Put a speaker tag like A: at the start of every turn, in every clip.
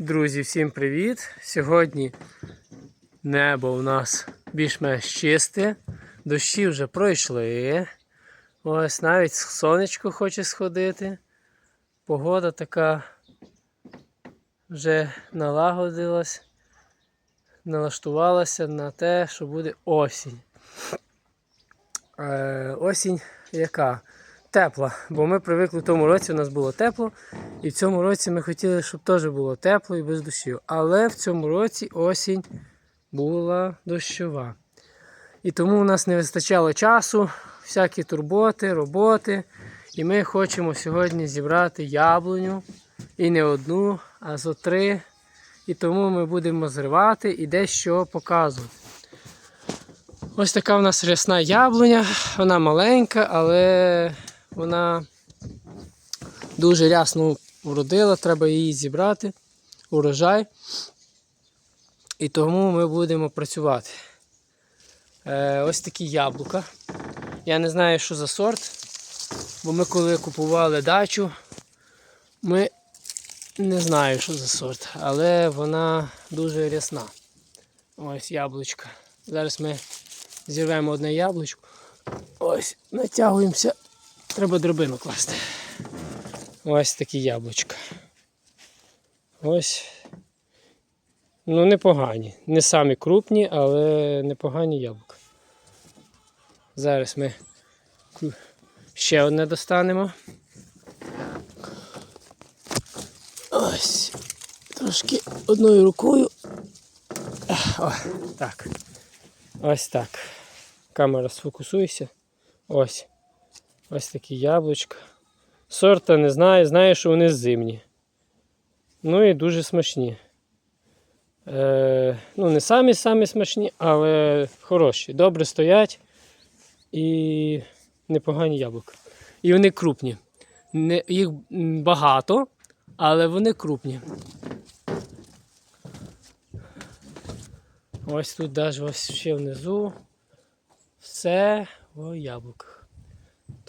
A: Друзі, всім привіт! Сьогодні небо у нас більш-менш чисте, дощі вже пройшли. Ось навіть сонечко хоче сходити. Погода така вже налагодилась, налаштувалася на те, що буде осінь. Е, осінь яка? Тепла, бо ми привикли в тому році, у нас було тепло, і в цьому році ми хотіли, щоб теж було тепло і без дощів. Але в цьому році осінь була дощова. І тому у нас не вистачало часу, всякі турботи, роботи. І ми хочемо сьогодні зібрати яблуню. І не одну, а зо три. І тому ми будемо зривати і дещо показувати. Ось така в нас рясна яблуня. Вона маленька, але вона дуже рясно вродила, треба її зібрати, урожай. І тому ми будемо працювати. Е, ось такі яблука. Я не знаю, що за сорт, бо ми коли купували дачу, ми не знаю, що за сорт, але вона дуже рясна. Ось яблучка. Зараз ми зірвемо одне яблучко. Ось, натягуємося. Треба дробину класти. Ось такі яблучка. Ось. Ну, непогані. Не самі крупні, але непогані яблука. Зараз ми ще одне достанемо. Ось. Трошки одною рукою. О, так. Ось так. Камера сфокусуйся. Ось. Ось такі яблучка. Сорта не знаю, знаю, що вони зимні. Ну і дуже смачні. Е, ну, не самі самі смачні, але хороші. Добре стоять і непогані яблука. І вони крупні. Не, їх багато, але вони крупні. Ось тут навіть ось ще внизу. Все в яблуках.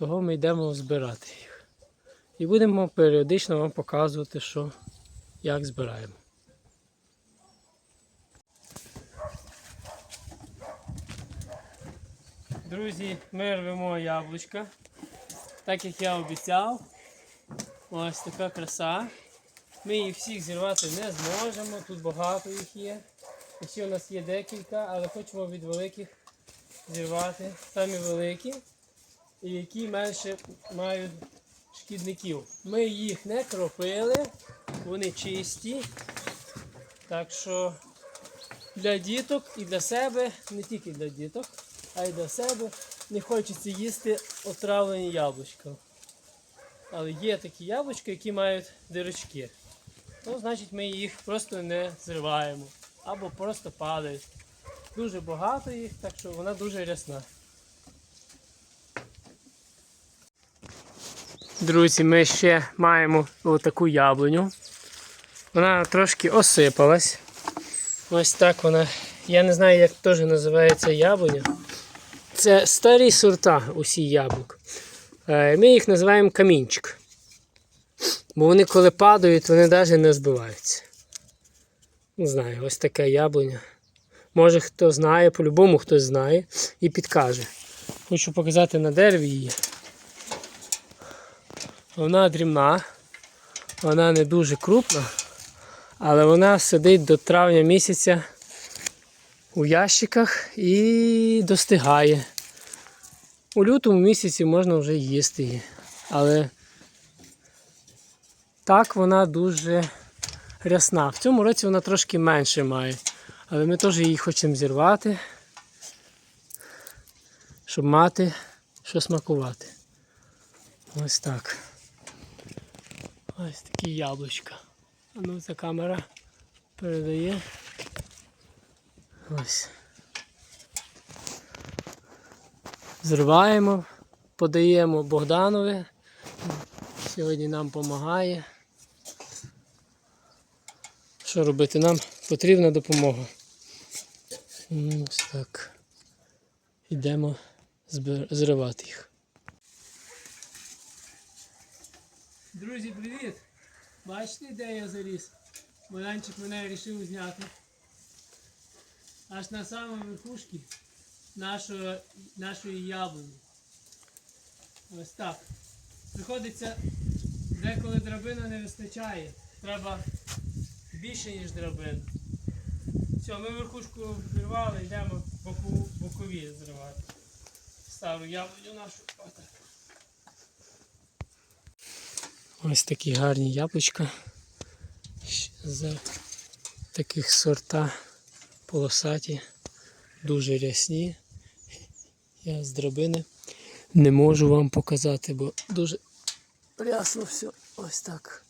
A: Того ми йдемо збирати їх. І будемо періодично вам показувати, що, як збираємо. Друзі, ми рвемо яблучка. Так як я обіцяв. Ось така краса. Ми їх всіх зірвати не зможемо, тут багато їх є. І ще у нас є декілька, але хочемо від великих зірвати. Самі великі і які менше мають шкідників. Ми їх не кропили, вони чисті. Так що для діток і для себе, не тільки для діток, а й для себе не хочеться їсти отравлені яблучка. Але є такі яблучка, які мають дирочки. Ну, значить, ми їх просто не зриваємо. Або просто падають. Дуже багато їх, так що вона дуже рясна. Друзі, ми ще маємо отаку яблуню. Вона трошки осипалась. Ось так вона. Я не знаю, як теж називається яблуня. Це старі сорта усі яблук. Е, Ми їх називаємо камінчик. Бо вони коли падають, вони навіть не збиваються. Не знаю, ось така яблуня. Може хто знає, по-любому хтось знає і підкаже. Хочу показати на дереві її. Вона дрібна, вона не дуже крупна, але вона сидить до травня місяця у ящиках і достигає. У лютому місяці можна вже їсти її. Але так вона дуже рясна. В цьому році вона трошки менше має. Але ми теж її хочемо зірвати, щоб мати що смакувати. Ось так. Ось такі яблучка. А ну ця камера передає. Ось. Зриваємо, подаємо Богданові. Сьогодні нам допомагає. Що робити? Нам потрібна допомога. Ось так. Йдемо зривати їх. Друзі, привіт! Бачите, де я заліз? Богданчик мене вирішив зняти. Аж на самій верхушці нашого, нашої яблуні. Ось так. Приходиться, деколи драбина не вистачає. Треба більше, ніж драбина. Все, ми верхушку вирвали, йдемо боку, бокові зривати. Стару яблуню нашу. Отак. Ось такі гарні яблучка. З таких сорта полосаті, дуже рясні. Я з драбини не можу вам показати, бо дуже рясно все. Ось так.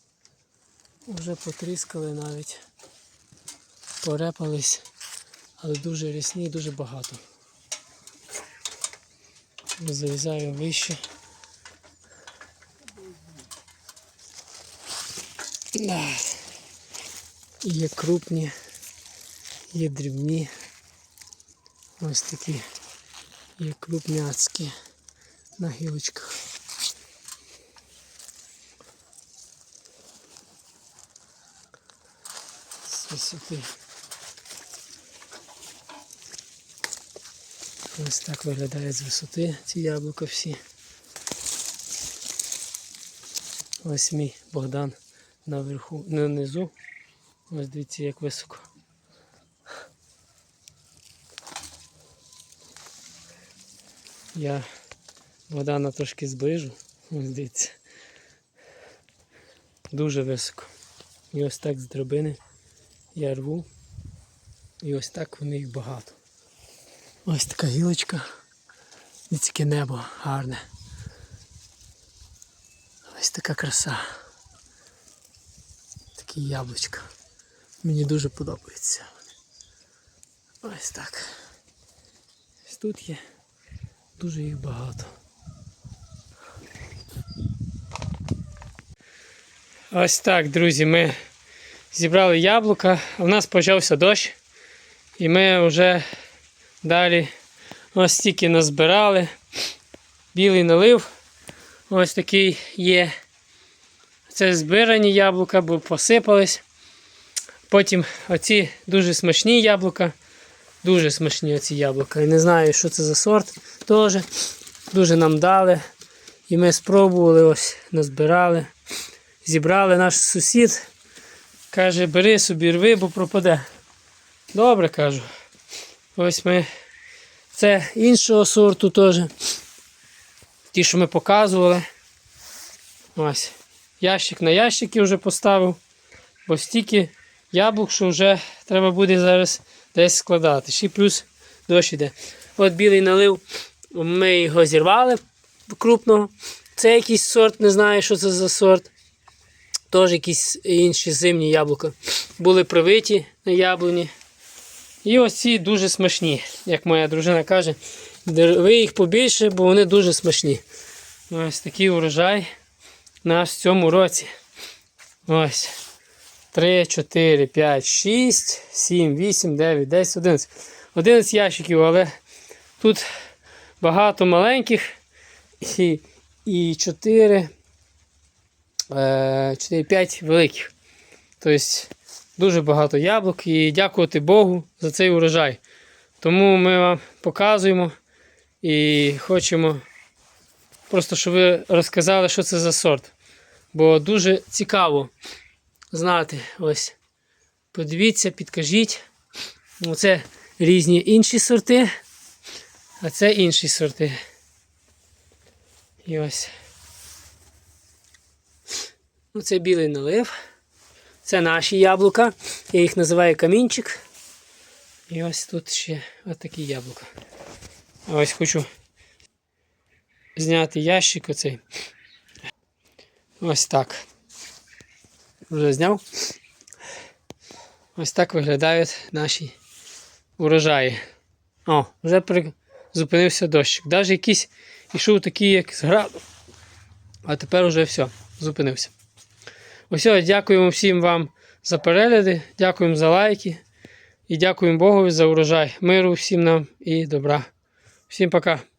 A: Вже потріскали навіть. Порепались, але дуже рясні дуже багато. Залізаю вище. Да. Є крупні, є дрібні. Ось такі є крупняцькі на гілочках. Висоти. Ось так виглядає з висоти ці яблука всі. Ось мій Богдан наверху, не внизу. Ось дивіться, як високо. Я Богдана трошки зближу. Ось дивіться. Дуже високо. І ось так з драбини я рву. І ось так вони їх багато. Ось така гілочка. І таке небо гарне. Ось така краса. Такі яблучка. Мені дуже подобається. Ось так. Ось тут є. Дуже їх багато. Ось так, друзі, ми зібрали яблука, в нас почався дощ. І ми вже далі ось стільки назбирали. Білий налив. Ось такий є. Це збирані яблука, бо посипались. Потім оці дуже смачні яблука. Дуже смачні оці яблука. І не знаю, що це за сорт. Теж дуже нам дали. І ми спробували, ось назбирали. Зібрали наш сусід. Каже, бери собі рви, бо пропаде. Добре кажу. Ось ми. Це іншого сорту теж. Ті, що ми показували. Ось. Ящик на ящики вже поставив. Бо стільки яблук, що вже треба буде зараз десь складати. Ще плюс дощ іде. От білий налив, ми його зірвали крупного. Це якийсь сорт, не знаю, що це за сорт. Теж якісь інші зимні яблука. Були привиті на яблуні. І ось ці дуже смачні, як моя дружина каже. Ви їх побільше, бо вони дуже смачні. Ось такий урожай наш в цьому році. Ось. 3, 4, 5, 6, 7, 8, 9, 10, 11. 11 ящиків, але тут багато маленьких і, і 4, 4, 5 великих. Тобто дуже багато яблук і дякувати Богу за цей урожай. Тому ми вам показуємо і хочемо просто, щоб ви розказали, що це за сорт. Бо дуже цікаво знати. Ось. Подивіться, підкажіть. Оце різні інші сорти, а це інші сорти. І ось. Ну, це білий налив. Це наші яблука. Я їх називаю камінчик. І ось тут ще отакі яблука. Ось хочу зняти ящик оцей. Ось так. Вже зняв. Ось так виглядають наші урожаї. О, вже при... зупинився дощик. Навіть якийсь ішов такий, як з. А тепер вже все, зупинився. Ось, дякуємо всім вам за перегляди, дякуємо за лайки. І дякуємо Богу за урожай. Миру всім нам і добра. Всім пока.